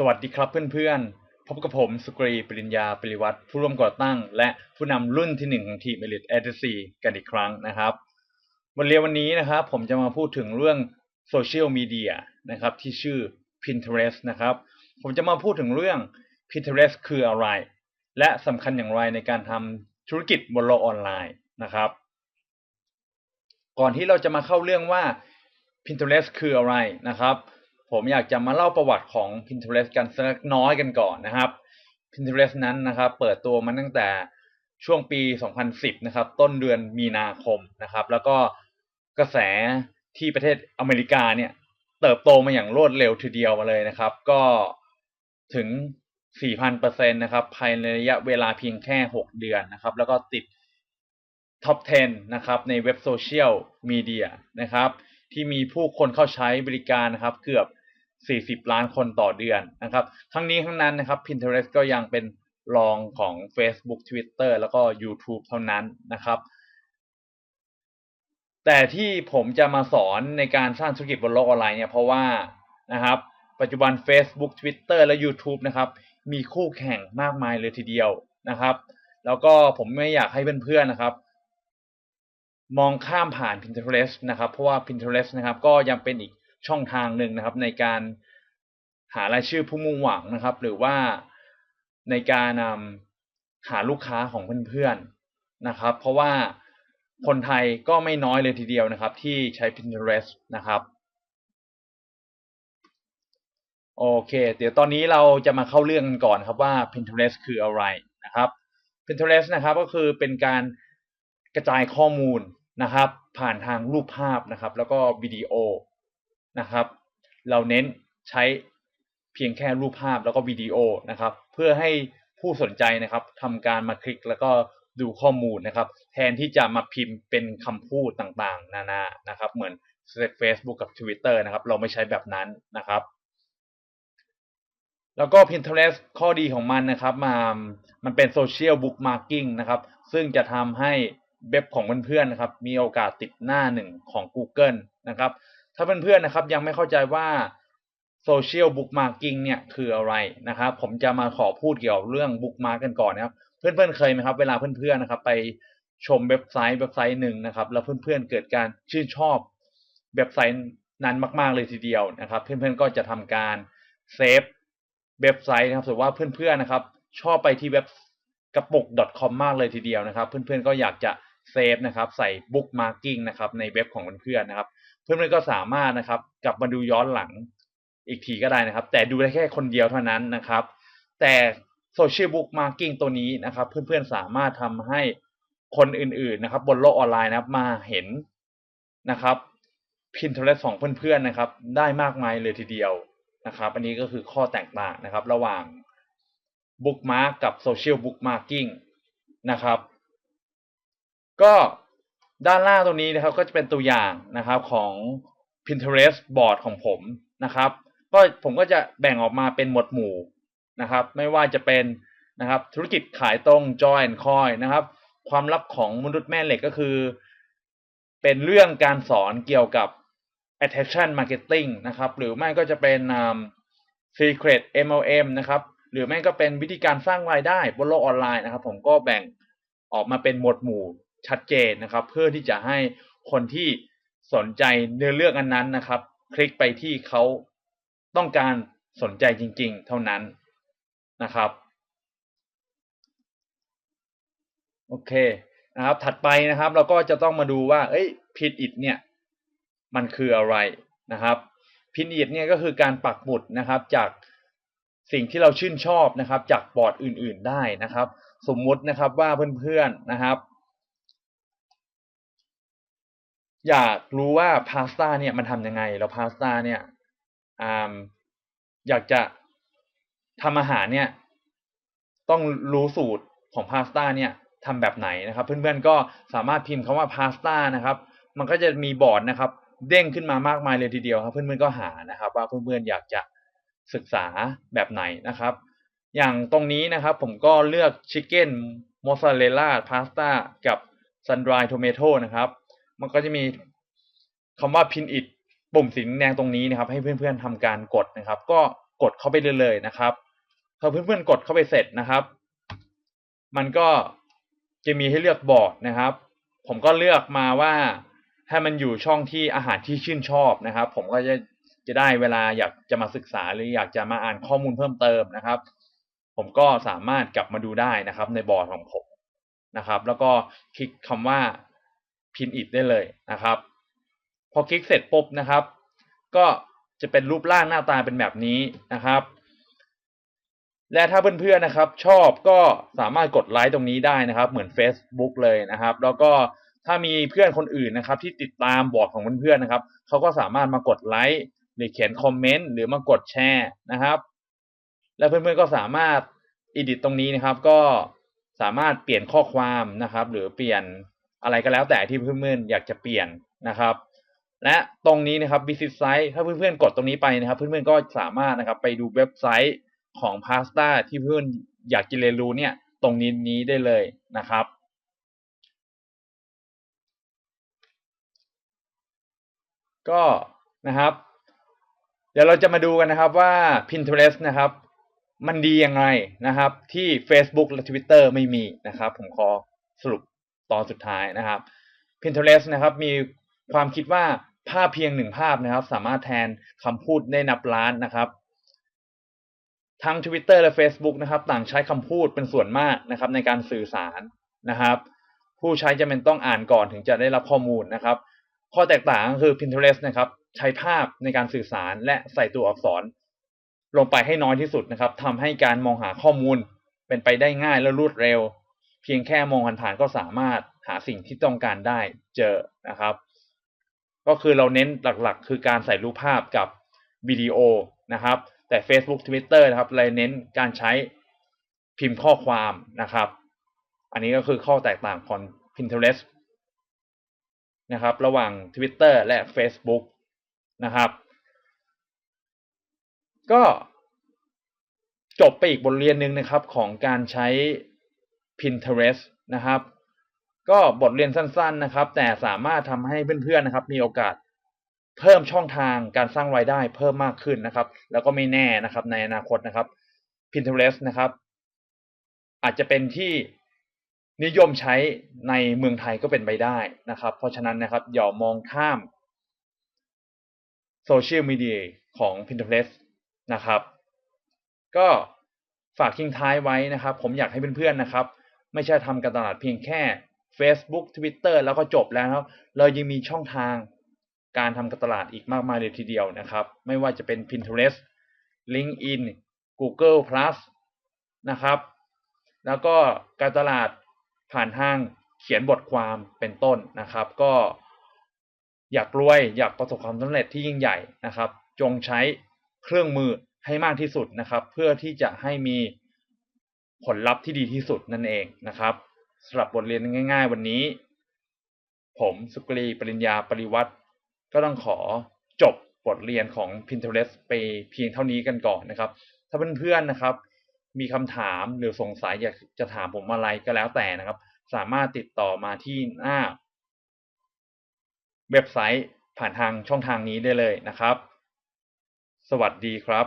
สวัสดีครับเพื่อนๆ พบกับผมสุกรีปริญญาปริวัติผู้ร่วมก่อตั้ง และผู้นำรุ่นที่หนึ่งของทีม Elite a d 4กันอีกครั้งนะครับบทเรียนวันนี้นะครับ ผมจะมาพูดถึงเรื่องโซเชียลมีเดียนะครับที่ชื่อ Pinterest นะครับ ผมจะมาพูดถึงเรื่อง Pinterest คืออะไร และสำคัญอย่างไรในการทำธุรกิจบนโลกออนไลน์นะครับ ก่อนที่เราจะมาเข้าเรื่องว่า Pinterest คืออะไรนะครับ ผมอยากจะมาเล่าประวัติของ Pinterest กันสักน้อยกันก่อนนะครับ Pinterest นั้นนะครับเปิดตัวมาตั้งแต่ช่วงปี 2010 นะครับ ต้นเดือนมีนาคมนะครับ แล้วก็กระแสที่ประเทศอเมริกาเนี่ย เติบโตมาอย่างรวดเร็วทีเดียวมาเลยนะครับ ก็ถึง 4,000%นะครับ ภายในระยะเวลาเพียงแค่ 6 เดือนนะครับ แล้วก็ติดท็อป 10 นะครับ ในเว็บโซเชียลมีเดียนะครับ ที่มีผู้คนเข้าใช้บริการนะครับ เกือบ 40 ล้านคนต่อเดือนนะครับ ทั้งนี้ทั้งนั้นนะครับ Pinterest ก็ยังเป็นรองของ Facebook Twitter แล้วก็ YouTube เท่านั้นนะครับ แต่ที่ผมจะมาสอนในการสร้างธุรกิจบนโลกออนไลน์เนี่ยเพราะว่านะครับ ปัจจุบัน Facebook Twitter และ YouTube นะครับ มีคู่แข่งมากมายเลยทีเดียวนะครับ แล้วก็ผมไม่อยากให้เพื่อนๆนะครับ มองข้ามผ่าน Pinterest นะครับ เพราะว่า Pinterest นะครับ ก็ยังเป็นอีก ช่องทางหนึ่งนะครับ ในการหารายชื่อผู้มุ่งหวังนะครับ หรือว่าในการนำหาลูกค้าของเพื่อนๆนะครับ เพราะว่าคนไทยก็ไม่น้อยเลยทีเดียวนะครับ ที่ใช้ Pinterest นะครับโอเค เดี๋ยวตอนนี้เราจะมาเข้าเรื่องกันก่อนครับว่า Pinterest คืออะไรนะครับ Pinterest นะครับก็คือเป็นการกระจายข้อมูลนะครับ ผ่านทางรูปภาพนะครับ แล้วก็วิดีโอ นะครับ เราเน้นใช้เพียงแค่รูปภาพแล้วก็วิดีโอนะครับ เพื่อให้ผู้สนใจนะครับทำการมาคลิกแล้วก็ดูข้อมูลนะครับ แทนที่จะมาพิมพ์เป็นคำพูดต่างๆ นานานะครับ เหมือน Facebook กับ Twitter นะครับ เราไม่ใช้แบบนั้นนะครับ แล้วก็ Pinterest ข้อดีของมันนะครับมามันเป็นโซเชียลบุ๊กมาร์กิ้งนะครับ ซึ่งจะทำให้เว็บของเพื่อนๆนะครับ มีโอกาสติดหน้าหนึ่งของ Google นะครับ ถ้าเพื่อนๆนะครับยังไม่เข้าใจว่าโซเชียลบุ๊กมาร์กิ้งเนี่ยคืออะไรนะครับ ผมจะมาขอพูดเกี่ยวกับเรื่องบุ๊กมาร์กันก่อนนะครับ เพื่อนๆเคยไหมครับ เวลาเพื่อนๆนะครับ ไปชมเว็บไซต์เว็บไซต์หนึ่งนะครับ แล้วเพื่อนๆเกิดการชื่นชอบเว็บไซต์นั้นมาก ๆเลยทีเดียวนะครับ เพื่อนๆก็จะทำการเซฟเว็บไซต์นะครับสมมติว่าเพื่อนๆนะครับ ชอบไปที่เว็บกระปุก .com มากเลยทีเดียวนะครับ เพื่อนๆก็อยากจะ เซฟนะครับใส่บุ๊กมาร์กิ้งนะครับในเว็บของเพื่อนๆนะครับ เพื่อนๆก็สามารถนะครับกลับมาดูย้อนหลังอีกทีก็ได้นะครับ แต่ดูได้แค่คนเดียวเท่านั้นนะครับ แต่โซเชียลบุ๊กมาร์กิ้งตัวนี้นะครับ เพื่อนๆสามารถทำให้คนอื่นๆนะครับ บนโลกออนไลน์นะครับมาเห็นนะครับ Pinterest ของเพื่อนๆนะครับ ได้มากมายเลยทีเดียวนะครับ อันนี้ก็คือข้อแตกต่างนะครับ ระหว่าง Bookmark กับ Social Bookmarking นะครับ ก็ด้านล่างตรงนี้นะครับก็จะเป็นตัวอย่างนะครับของ Pinterest board ของผมนะครับก็ผมก็จะแบ่งออกมาเป็นหมวดหมู่นะครับ ไม่ว่าจะเป็นนะครับธุรกิจขายตรง Joy and Coin นะครับ ความลับของมนุษย์แม่เหล็กก็คือ เป็นเรื่องการสอนเกี่ยวกับ attraction marketing นะครับ หรือไม่ก็จะเป็น secret MLM นะครับ หรือไม่ก็เป็นวิธีการสร้างรายได้บนโลกออนไลน์นะครับ ผมก็แบ่งออกมาเป็นหมวดหมู่ ชัดเจนนะครับ เพื่อที่จะให้คนที่สนใจเนื้อเรื่องอันนั้นนะครับ คลิกไปที่เขาต้องการสนใจจริง ๆ เท่านั้นนะครับโอเคนะครับ ถัดไปนะครับ เราก็จะต้องมาดูว่า เอ้ยพินอิดเนี่ย มันคืออะไรนะครับพินอิดเนี่ยก็คือการปักหมุดนะครับ จากสิ่งที่เราชื่นชอบนะครับ จากบอร์ดอื่น ๆได้นะครับ สมมุตินะครับว่าเพื่อนๆนะครับ อยากรู้ว่าพาสต้าเนี่ยมันทำยังไง แล้วพาสต้าเนี่ยออยากจะทำอาหารเนี่ย ต้องรู้สูตรของพาสต้าเนี่ยทำแบบไหนนะครับ เพื่อนๆก็สามารถพิมพ์คำว่าพาสต้านะครับ มันก็จะมีบอร์ดนะครับ เด้งขึ้นมามากมายเลยทีเดียวครับ เพื่อนๆก็หานะครับ ว่าเพื่อนๆอยากจะศึกษาแบบไหนนะครับ อย่างตรงนี้นะครับ ผมก็เลือกชิคเก้นมอสซาเรลล่าพาสต้ากับซันดรายโทเมโตนะครับ มันก็จะมีคำว่าพินอิดปุ่มสีแดงตรงนี้นะครับ ให้เพื่อนๆทำการกดนะครับ ก็กดเข้าไปเลยเลยนะครับพอเพื่อนๆกดเข้าไปเสร็จนะครับ มันก็จะมีให้เลือกบอร์ดนะครับ ผมก็เลือกมาว่าให้มันอยู่ช่องที่อาหารที่ชื่นชอบนะครับ ผมก็จะจะได้เวลาอยากจะมาศึกษาหรืออยากจะมาอ่านข้อมูลเพิ่มเติมนะครับ ผมก็สามารถกลับมาดูได้นะครับ ในบอร์ดของผมนะครับ แล้วก็คลิกคำว่า pin it ได้เลยนะครับ พอคลิกเสร็จปุ๊บนะครับ ก็จะเป็นรูปร่างหน้าตาเป็นแบบนี้นะครับ และถ้าเพื่อนๆนะครับ ชอบก็สามารถกดไลค์ตรงนี้ได้นะครับ เหมือน Facebook เลยนะครับ แล้วก็ถ้ามีเพื่อนคนอื่นนะครับ ที่ติดตามบอร์ดของเพื่อนๆนะครับเขาก็สามารถมากดไลค์หรือเขียนคอมเมนต์หรือมากดแชร์นะครับ และเพื่อนๆก็สามารถ edit ตรงนี้นะครับ ก็สามารถเปลี่ยนข้อความนะครับ หรือเปลี่ยน อะไรก็แล้วแต่ที่เพื่อนๆอยากจะเปลี่ยนนะครับ และตรงนี้นะครับ visit site ถ้าเพื่อนๆกดตรงนี้ไปนะครับ เพื่อนๆก็สามารถนะครับไปดูเว็บไซต์ของ Pasta ที่เพื่อนอยากจะเรียนรู้เนี่ย ตรงนี้นี้ได้เลยนะครับก็นะครับ เดี๋ยวเราจะมาดูกันนะครับว่า Pinterest นะครับ มันดียังไงนะครับ ที่ Facebook และ Twitter ไม่มีนะครับ ผมขอสรุป ตอนสุดท้ายนะครับ Pinterest นะครับมีความคิดว่าภาพเพียงหนึ่งภาพนะครับ สามารถแทนคำพูดได้นับล้านนะครับทั้ง Twitter และ Facebook นะครับ ต่างใช้คำพูดเป็นส่วนมากนะครับ ในการสื่อสารนะครับ ผู้ใช้จะเป็นต้องอ่านก่อนถึงจะได้รับข้อมูลนะครับ ข้อแตกต่างก็คือ Pinterest นะครับ ใช้ภาพในการสื่อสารและใส่ตัวอักษร ลงไปให้น้อยที่สุดนะครับทำให้การมองหาข้อมูลเป็นไปได้ง่ายและรวดเร็ว พียงแค่มองผ่านๆก็สามารถหาสิ่งที่ต้องการได้เจอนะครับ ก็คือเราเน้นหลักๆ คือการใส่รูปภาพกับวิดีโอนะครับ แต่ Facebook Twitter นะครับเราเน้นการใช้พิมพ์ข้อความนะครับ อันนี้ก็คือข้อแตกต่างของ Pinterest นะครับ ระหว่าง Twitter และ Facebook นะครับ ก็จบไปอีกบทเรียนหนึ่งนะครับของการใช้ Pinterest นะครับ ก็บทเรียนสั้น ๆนะครับ แต่สามารถทำให้เพื่อนๆนะครับ มีโอกาสเพิ่มช่องทางการสร้างรายได้เพิ่มมากขึ้นนะครับ แล้วก็ไม่แน่นะครับ ในอนาคตนะครับ Pinterest นะครับ อาจจะเป็นที่นิยมใช้ในเมืองไทยก็เป็นไปได้นะครับ เพราะฉะนั้นนะครับอย่ามองข้ามโซเชียลมีเดียของ Pinterest นะครับ ก็ฝากทิ้งท้ายไว้นะครับ ผมอยากให้เพื่อนๆนะครับ ไม่ใช่ทำการตลาดเพียงแค่ Facebook Twitter แล้วก็จบแล้วครับ เรายังมีช่องทางการทำการตลาดอีกมากมายเลยทีเดียวนะครับ ไม่ว่าจะเป็น Pinterest LinkedIn Google Plus นะครับ แล้วก็การตลาดผ่านทางเขียนบทความเป็นต้นนะครับ ก็อยากรวยอยากประสบความสำเร็จที่ยิ่งใหญ่นะครับ จงใช้เครื่องมือให้มากที่สุดนะครับ เพื่อที่จะให้มี ผลลัพธ์ที่ดีที่สุดนั่นเองนะครับสำหรับบทเรียนง่าย ๆ วันนี้ ผมสุกรีปริญญาปริวัติก็ต้องขอจบบทเรียนของ Pinterest ไปเพียงเท่านี้กันก่อนนะครับ ถ้าเพื่อนๆนะครับ มีคำถามหรือสงสัยอยากจะถามผมอะไรก็แล้วแต่นะครับ สามารถติดต่อมาที่หน้า เว็บไซต์ผ่านทางช่องทางนี้ได้เลยนะครับ สวัสดีครับ